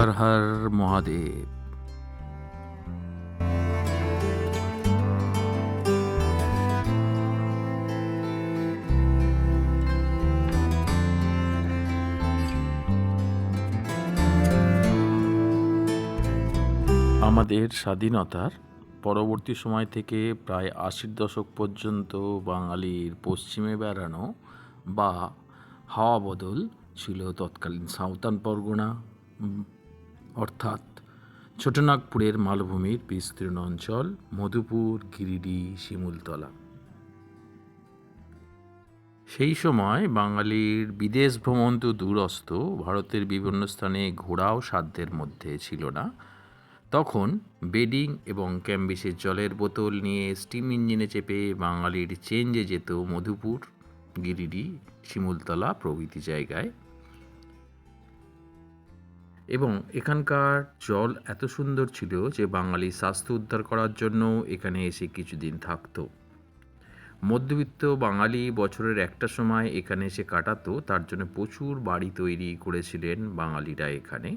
হর হর মহাদেব। আমাদের স্বাধীনতার পরবর্তী সময় থেকে প্রায় আশির দশক পর্যন্ত বাঙালির পশ্চিমে বেড়ানো বা হাওয়া বদল ছিল তৎকালীন সাঁওতাল পরগনা। অর্থাৎ ছোটনাগপুরের মালভূমির বিস্তীর্ণ অঞ্চল মধুপুর, গিরিডি, শিমুলতলা। সেই সময় বাঙালির বিদেশ ভ্রমণ তো দূরস্থ ভারতের বিভিন্ন স্থানে ঘোরাও সাধ্যের মধ্যে ছিল না। তখন বেডিং এবং ক্যাম্বিসের জলের বোতল নিয়ে স্টিম ইঞ্জিনে চেপে বাঙালির চেঞ্জে যেত মধুপুর, গিরিডি, শিমুলতলা প্রভৃতি জায়গায়। এবং এখানকার জল এত সুন্দর ছিল যে বাঙালি স্বাস্থ্য উদ্ধার করার জন্য এখানে এসে কিছুদিন থাকত। মধ্যবিত্ত বাঙালি বছরের একটা সময় এখানে এসে কাটাতো, তার জন্য প্রচুর বাড়ি তৈরি করেছিলেন বাঙালিরা এখানে।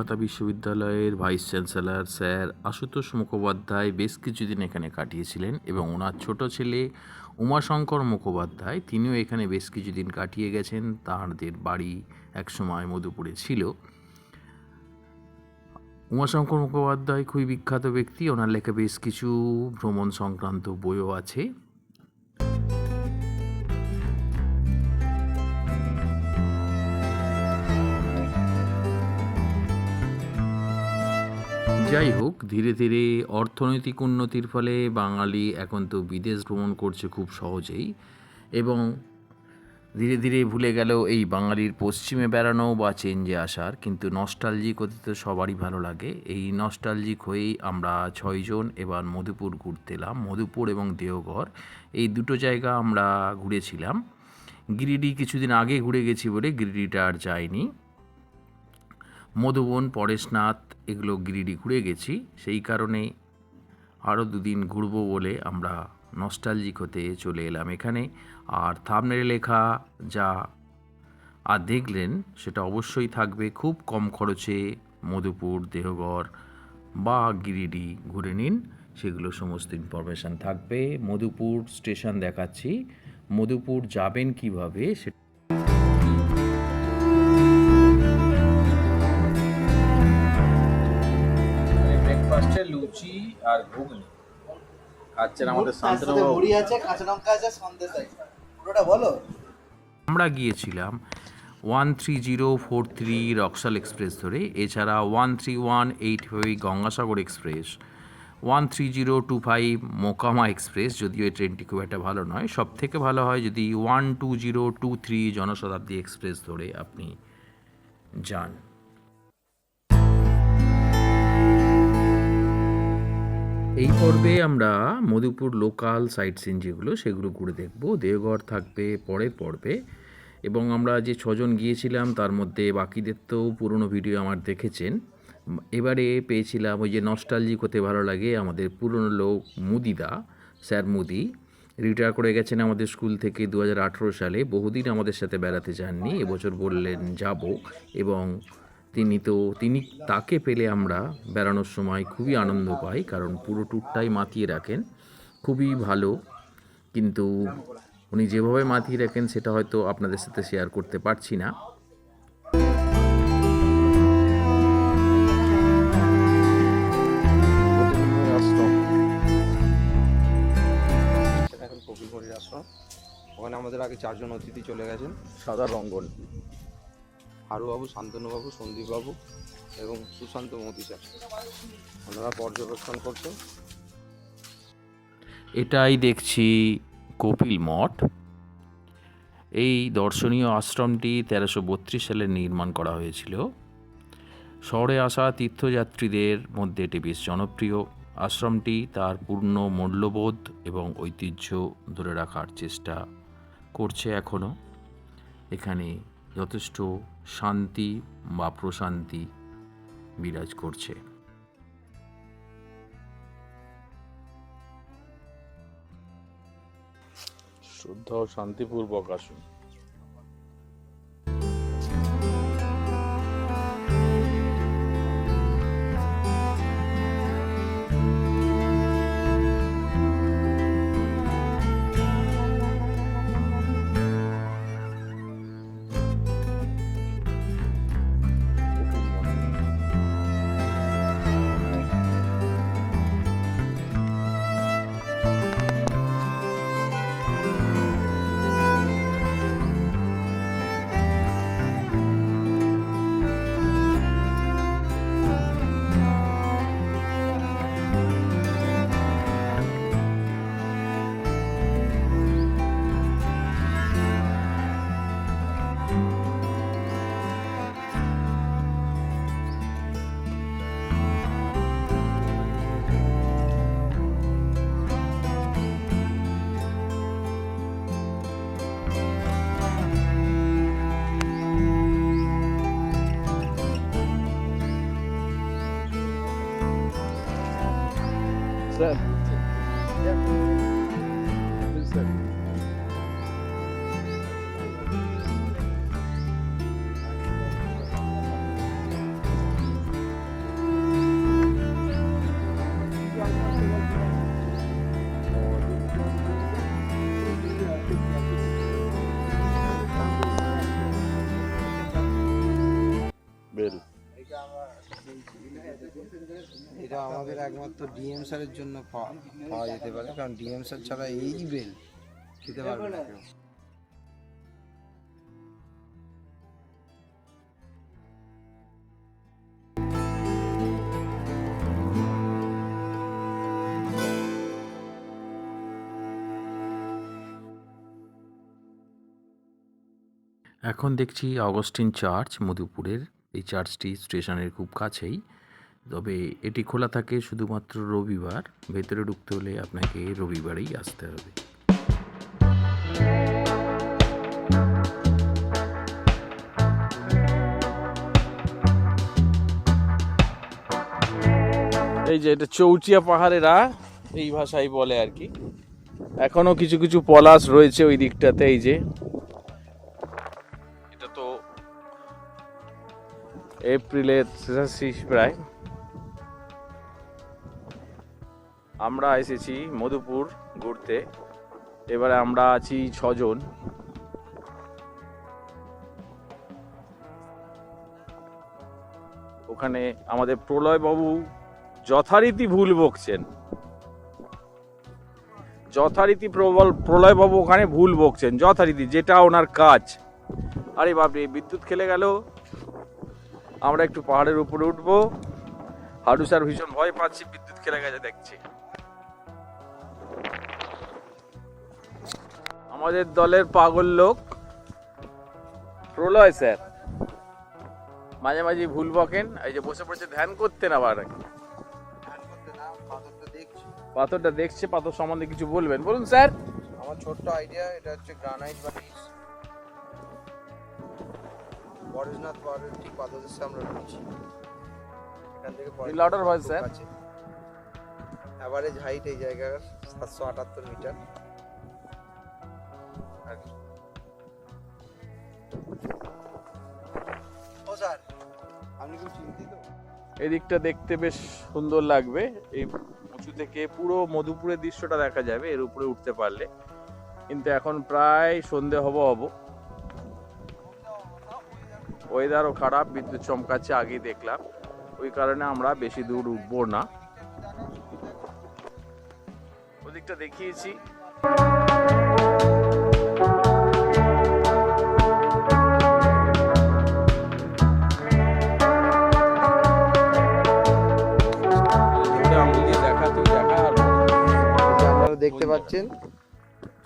কলকাতা বিশ্ববিদ্যালয়ের vice chancellor sir Ashutosh Mukhopadhyay বেশ কিছুদিন এখানে কাটিয়েছিলেন এবং ওনার ছোট ছেলে উমাশঙ্কর মুখোপাধ্যায়, তিনিও এখানে বেশ কিছুদিন কাটিয়ে গেছেন। তাঁদের বাড়ি একসময় মধুপুরে ছিল। উমাশঙ্কর মুখোপাধ্যায় খুবই বিখ্যাত ব্যক্তি। ওনার লেখা বেশ কিছু ভ্রমণ সংক্রান্ত বইও আছে। যাই হোক ধীরে ধীরে অর্থনৈতিক উন্নতির ফলে বাঙালি এখন তো বিদেশ ভ্রমণ করছে খুব সহজেই এবং ধীরে ধীরে ভুলে গেল এই বাঙালির পশ্চিমে বেড়ানো বা চেঞ্জে আসার কিন্তু নস্টালজিক হতে তো সবারই ভালো লাগে। এই নস্টালজিক হয়েই আমরা ছয়জন এবার মধুপুর ঘুরতে এলাম, মধুপুর এবং দেওঘর। এই দুটো জায়গা আমরা ঘুরেছিলাম। গিরিডি কিছুদিন আগে ঘুরে গেছি বলে গিরিডিটা আর যায়নি মধুবন, পরেশনাথ এগুলো গিরিডি ঘুরে গেছি। সেই কারণে আরও দুদিন ঘুরবো বলে আমরা নস্টালজিক হতে চলে এলাম এখানে। আর থামনেলে লেখা যা আর দেখলেন, সেটা অবশ্যই থাকবে খুব কম খরচে মধুপুর, দেহগড় বা গিরিডি ঘুরে নিন। সেগুলো সমস্ত ইনফরমেশান থাকবে। মধুপুর স্টেশন দেখাচ্ছি। মধুপুর যাবেন কীভাবে সেটা আর ঘুগনি খাচ্ছেন আমাদের শান্তনুবাবু মুড়ি আছে কাঁচা লঙ্কা আছে সন্দেশ আছে। পুরোটা বলো। আমরা গিয়েছিলাম one three zero four three Raxaul express ধরে এছাড়া one three one eight five Gangasagar express one three zero two five Mokama express যদিও এই ট্রেনটি খুব একটা ভালো নয়। সব থেকে ভালো হয় যদি one two zero two three Janshatabdi express ধরে আপনি যান। এই পর্বে আমরা মধুপুর লোকাল সাইট সিন যেগুলো, সেগুলো ঘুরে দেখব। দেওঘর থাকবে পরের পর্বে। এবং আমরা যে ছজন গিয়েছিলাম, তার মধ্যে বাকিদের তো পুরনো ভিডিও আমার দেখেছেন। এবারে পেয়েছিলাম ওই যে নস্টালজিক হতে ভালো লাগে আমাদের পুরনো লোক মুদিদা, স্যার মুদি। রিটায়ার করে গেছেন আমাদের স্কুল থেকে দু হাজার আঠেরো সালে। বহুদিন আমাদের সাথে বেড়াতে যাননি, এবছর বললেন যাব। এবং তিনি তো, তিনি তাকে পেলে আমরা বেড়ানোর সময় খুবই আনন্দ পাই, কারণ পুরো ট্যুরটাই মাতিয়ে রাখেন। খুবই ভালো, কিন্তু উনি যেভাবে মাতিয়ে রাখেন সেটা হয়তো আপনাদের সাথে শেয়ার করতে পারছি না। ওখানে আমাদের আগে চারজন অতিথি চলে গেছেন, সাদা রঙ্গন হারুবাবু, শান্তনুবাবু, সন্দীপবাবু এবং সুশান্ত মোদি স্যার। ওনারা পর্যবেক্ষণ করছেন। এটাই দেখছি কপিল মঠ। এই দর্শনীয় আশ্রমটি তেরোশো বত্রিশ সালে নির্মাণ করা হয়েছিল। শহরে আসা তীর্থযাত্রীদের মধ্যে এটি বেশ জনপ্রিয়। আশ্রমটি তার পূর্ণ মূল্যবোধ এবং ঐতিহ্য ধরে রাখার চেষ্টা করছে এখনও এখানে যথেষ্ট শান্তি বা প্রশান্তি বিরাজ করছে। শুদ্ধ শান্তিপূর্বক আসুন। স্যার স্যার এটা আমাদের একমাত্র ডিএম স্যারের জন্য পাওয়া যেতে পারে, কারণ ডিএম স্যার ছাড়া এই বেল খেতে পারবে না কেউ। এখন দেখছি অগস্টিন চার্চ, মধুপুরের এই চার্চটি স্টেশনের খুব কাছেই। তবে এটি খোলা থাকে শুধুমাত্র রবিবার। ভেতরে ঢুকতে হলে আপনাকে রবিবারেই আসতে হবে। এই যে এটা চৌচিয়া পাহাড়েরা, এই ভাষাই বলে আর কি। এখনও কিছু কিছু পলাশ রয়েছে ওই দিকটাতে, এই যে। এপ্রিলের শেষ প্রায়। আমরা এসেছি মধুপুর ঘুরতে। এবারে আমরা আছি ছজন। ওখানে আমাদের প্রলয়বাবু যথারীতি ভুল বকছেন। যথারীতি প্রবল প্রলয়বাবু ওখানে ভুল বকছেন, যথারীতি যেটা ওনার কাজ। আরে বাপরে, বিদ্যুৎ খেলে গেল। আমরা একটু পাহাড়ের উপরে উঠবো। হাডু স্যার ভীষণ ভয় পাচ্ছি, বিদ্যুৎ খেলে গেছে, দেখছি। আমাদের দলের পাগল লোক। প্রলয় স্যার। মাঝে মাঝে ভুল বকেন, এই যে বসে বসে ধ্যান করতেন আবার। পাথরটা দেখছে, পাথর সম্বন্ধে কিছু বলবেন। বলুন স্যার। আমার ছোট্ট আইডিয়া এটা হচ্ছে গ্রানাইট বা টিস বরেশনাথ পাহাড়ের ঠিক পাদদেশে আমরা রয়েছি। এখান থেকে voice, sir. অ্যাভারেজ হাইট এই জায়গার সাতশো আটাত্তর মিটার। আর ও স্যার আপনি কি চিন্তিত এই দিকটা দেখতে বেশ সুন্দর লাগবে। এই উঁচু থেকে পুরো মধুপুরের দৃশ্যটা দেখা যাবে এর উপরে উঠতে পারলে। কিন্তু এখন প্রায় সন্ধে হব হব। ওয়েদারও খারাপ বিদ্যুৎ চমকাচ্ছে আগেই দেখলাম। ওই কারণে আমরা বেশি দূর উঠবো না। ওদিকটা দেখিয়েছি। দেখতে পাচ্ছেন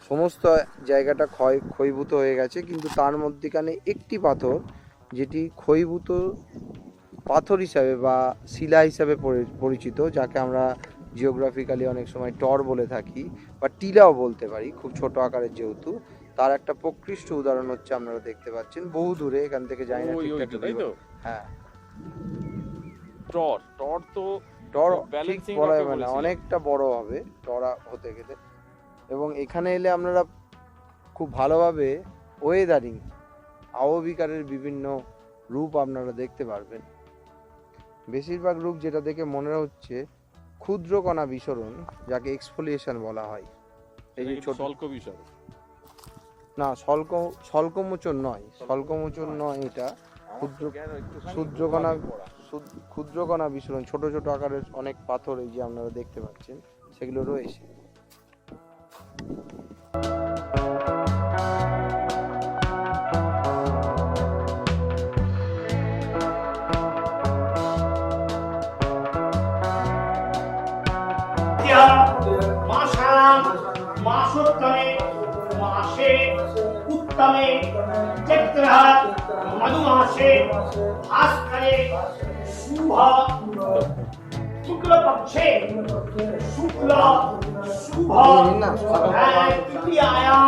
সমস্ত জায়গাটা ক্ষয় ক্ষয়ভূত হয়ে গেছে কিন্তু তার মধ্যেখানে একটি পাথর যেটি ক্ষয়ভূত পাথর হিসাবে বা শিলা হিসাবে পরি- পরিচিত যাকে আমরা জিওগ্রাফিক্যালি অনেক সময় টর বলে থাকি বা টিলাও বলতে পারি খুব ছোট আকারের যেহেতু। তার একটা প্রকৃষ্ট উদাহরণ হচ্ছে আপনারা দেখতে পাচ্ছেন বহু দূরে এখান থেকে যাই না তাই তো? হ্যাঁ। টর টর তো টর বলা যাবে না অনেকটা বড় হবে টরা হতে গেলে। এবং এখানে এলে আপনারা খুব ভালোভাবে ওয়েদারিং আবহবিকারের বিভিন্ন রূপ আপনারা দেখতে পারবেন। বেশিরভাগ রূপ যেটা দেখে মনে হচ্ছে ক্ষুদ্রকণা বিসরণ যাকে এক্সফোলিয়েশন বলা হয়। এই যে ছোট স্বল্প বিষয় না স্বল্প স্বল্পমোচন নয়। স্বল্পমোচন নয় এটা। ক্ষুদ্র ক্ষুদ্রকণা ক্ষুদ- ক্ষুদ্রকণা বিসরণ ছোট ছোট আকারের অনেক পাথর এই যে আপনারা দেখতে পাচ্ছেন সেগুলো রয়েছে। मधुमासे भास्करे शुभ शुक्लपक्षे शुक्ल शुभ तृतीयायां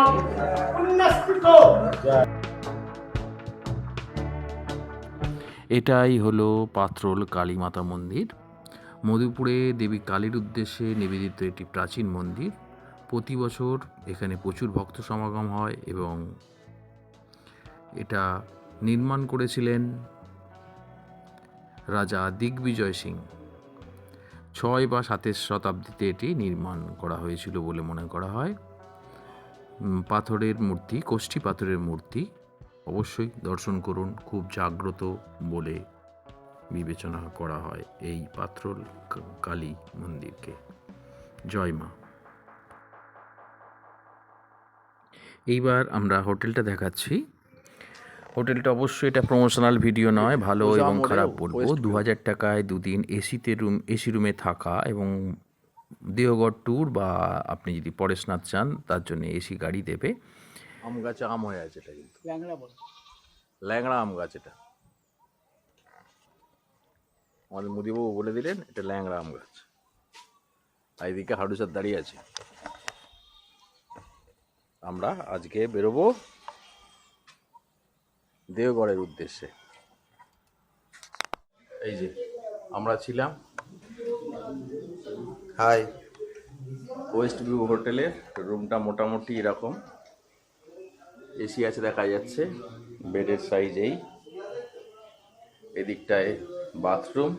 पुण्यस्थितो এটাই হলো পাত্রল কালীমাতা মন্দির মধুপুরে দেবী কালীর উদ্দেশ্যে নিবেদিত একটি প্রাচীন মন্দির প্রতি বছর এখানে প্রচুর ভক্ত সমাগম হয় এবং এটা নির্মাণ করেছিলেন রাজা দিগ্বিজয় সিং। ছয় বা সাতের শতাব্দীতে এটি নির্মাণ করা হয়েছিল বলে মনে করা হয়। পাথরের মূর্তি, কোষ্ঠী পাথরের মূর্তি অবশ্যই দর্শন করুন, খুব জাগ্রত বলে বিবেচনা করা হয় এই ক- কালী মন্দিরকে। জয় মা। এইবার আমরা হোটেলটা দেখাচ্ছি। হোটেলটা অবশ্যই এটা প্রমোশনাল ভিডিও নয় ভালো এবং খারাপ বলব। দু হাজার টাকায় দুদিন এসিতে রুম এসি রুমে থাকা এবং দেওগড় ট্যুর বা আপনি যদি পরেশনাথ চান তার জন্য এসি গাড়ি দেবে। আম গাছে আম হয়ে আছে এটা কিন্তু। ল্যাংড়া আম গাছ এটা। আমাদের মুদিবাবু বলে দিলেন এটা ল্যাংড়া আম গাছ। আর এদিকে হাডুসার দাঁড়িয়ে আছে। আমরা আজকে বেরোবো। দেওগড়ের উদ্দেশ্যে। এই যে, আমরা ছিলাম হাই ওয়েস্ট ভিউ হোটেলের, রুমটা মোটামুটি এরকম। এসি আছে দেখা যাচ্ছে, বেডের সাইজ এই। এদিকটায় বাথরুম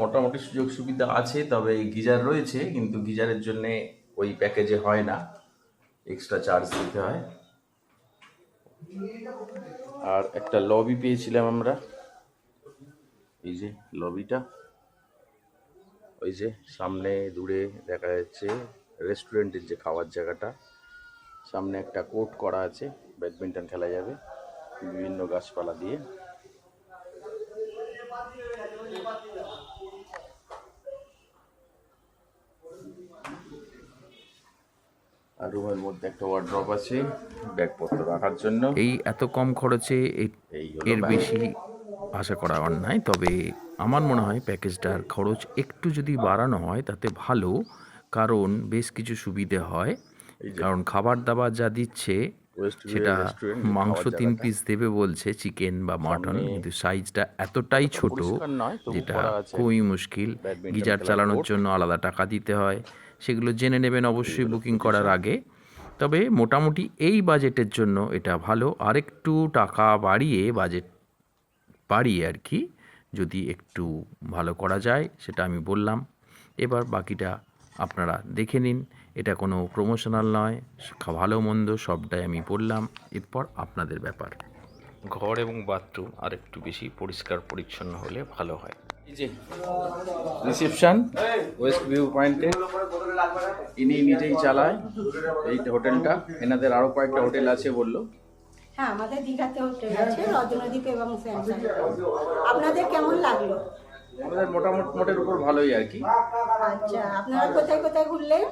মোটামুটি সুযোগ সুবিধা আছে, তবে গিজার রয়েছে, কিন্তু গিজারের জন্যে ওই প্যাকেজে হয় না। এক্সট্রা চার্জ দিতে হয়। আর একটা লবি পেয়েছিলাম আমরা। এই যে লবিটা ওই যে সামনে দূরে দেখা যাচ্ছে রেস্টুরেন্টের যে খাওয়ার জায়গাটা। সামনে একটা কোর্ট করা আছে ব্যাডমিন্টন খেলা যাবে। বিভিন্ন গাছপালা দিয়ে। রুমের মধ্যে একটা ওয়ার্ড্রপ আছে ব্যাগপত্র রাখার জন্য। এই এত কম খরচে এর বেশি আশা করা অন্যায় তবে আমার মনে হয় প্যাকেজটার খরচ একটু যদি বাড়ানো হয় তাতে ভালো কারণ বেশ কিছু সুবিধে হয়। কারণ খাবার দাবার যা দিচ্ছে সেটা মাংস তিন পিস দেবে বলছে চিকেন বা মাটন কিন্তু সাইজটা এতটাই ছোট যেটা খুবই মুশকিল। গিজার চালানোর জন্য আলাদা টাকা দিতে হয়। সেগুলো জেনে নেবেন অবশ্যই বুকিং করার আগে। তবে মোটামুটি এই বাজেটের জন্য এটা ভালো। আরেকটু টাকা বাড়িয়ে, বাজেট বাড়িয়ে আর কি যদি একটু ভালো করা যায়, সেটা আমি বললাম। এবার বাকিটা আপনারা দেখে নিন। এটা কোনো প্রমোশনাল নয়, ভালো মন্দ সবটাই আমি বললাম। এরপর আপনাদের ব্যাপার। ঘর এবং বাথরুম আর একটু বেশি পরিষ্কার পরিচ্ছন্ন হলে ভালো হয়। যে রিসেপশন ওয়েস্ট ভিউ পয়েন্টে ইনি নিজেই চালায় এই হোটেলটা। এনাদের আরও কয়েকটা হোটেল আছে বলল। হ্যাঁ আমাদের দীঘাতে হোটেল আছে রজনদ্বীপ এবং স্যামসাং। আপনাদের কেমন লাগল? আমাদের মোটামুটি মোটের উপর ভালোই আর কি। আচ্ছা আপনারা কোথায় কোথায় ঘুরলেন?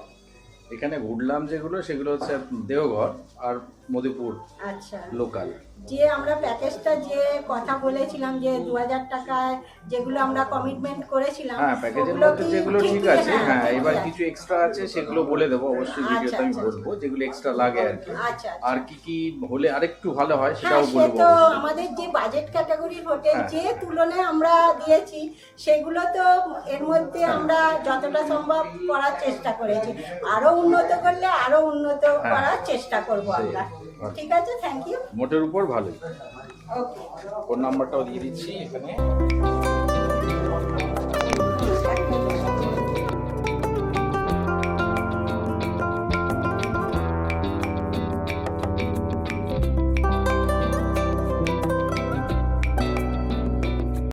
এখানে ঘুরলাম যেগুলো সেগুলো হচ্ছে দেওঘর আর মধুপুর আচ্ছা। লোকাল। যে আমরা প্যাকেজটা যে কথা বলেছিলাম যে দু হাজার টাকায় যেগুলো আমরা কমিটমেন্ট করেছিলাম হ্যাঁ প্যাকেজের মধ্যে যেগুলো ঠিক আছে হ্যাঁ এবার কিছু এক্সট্রা আছে সেগুলো বলে দেবো অবশ্যই আচ্ছা, ভিডিওতে আমি আচ্ছা, বলব যেগুলো এক্সট্রা লাগে আর কি আচ্ছা আর আচ্ছা কি কি হলে আরেকটু ভালো হয় হ্যাঁ সেটাও বলব তো আমাদের যে বাজেট ক্যাটাগরির হোটেল। যে তুলনায় আমরা দিয়েছি সেগুলো তো এর মধ্যে হ্যাঁ। আমরা যতটা সম্ভব করার চেষ্টা করেছি আরও উন্নত করলে আরও উন্নত হ্যাঁ। করার চেষ্টা করব আমরা আচ্ছা। ঠিক আছে থ্যাংক ইউ মোটের উপর ভালোই। ওকে ফোন নাম্বারটাও দিয়ে দিচ্ছি এখানে।